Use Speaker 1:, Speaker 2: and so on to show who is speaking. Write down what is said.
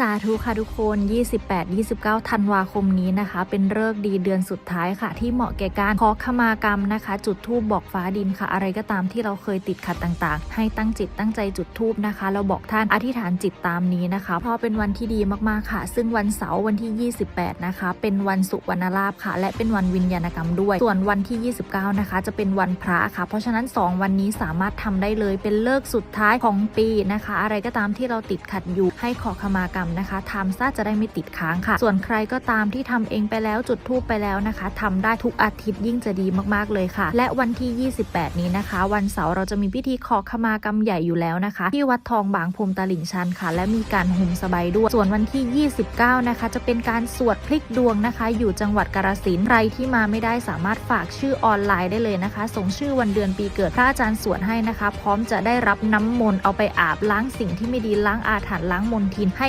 Speaker 1: สาธุค่ะทุกคน 28-29 ธันวาคมนี้นะคะ เป็นเลิกดีเดือนสุดท้ายค่ะ ที่เหมาะแก่การขอขมากรรมนะคะ จุดธูปบอกฟ้าดินค่ะ อะไรก็ตามที่เราเคยติดขัดต่างๆ ให้ตั้งจิตตั้งใจจุดธูปนะคะ เราบอกท่านอธิษฐานจิตตามนี้นะคะ เพราะเป็นวันที่ดีมากๆค่ะ ซึ่งวันเสาร์วันที่ 28 นะคะ เป็นวันสุวรรณลาภค่ะ และเป็นวันวิญญาณกรรมด้วย ส่วนวันที่ 29 นะคะ จะเป็นวันพระค่ะ เพราะฉะนั้น 2 วันนี้สามารถทำได้เลย เป็นเลิกสุดท้ายของปีนะคะ อะไรก็ตามที่เราติดขัดอยู่ให้ขอขมากรรมนะคะทำซะจะได้ไม่ติดค้างค่ะ ส่วนใครก็ตามที่ทำเองไปแล้วจุดทูปไปแล้วนะคะทำได้ทุกอาทิตย์ยิ่งจะดีมากๆเลยค่ะ และวันที่ 28 นี้นะคะ วันเสาร์เราจะมีพิธีขอขมากรรมใหญ่อยู่แล้วนะคะ ที่วัดทองบางพรมตลิ่งชันค่ะ และมีการห่มสบายด้วย ส่วนวันที่ 29 นะคะ จะเป็นการสวดพลิกดวงนะคะ อยู่จังหวัดกาฬสินธุ์ใครที่มาไม่ได้สามารถฝากชื่อออนไลน์ได้เลยนะคะ ส่งชื่อวันเดือนปีเกิดพระอาจารย์สวดให้นะคะ พร้อมจะได้รับน้ำมนต์เอาไปอาบล้างสิ่งที่ไม่ดีล้างอาถรรพ์ล้างมนทินให้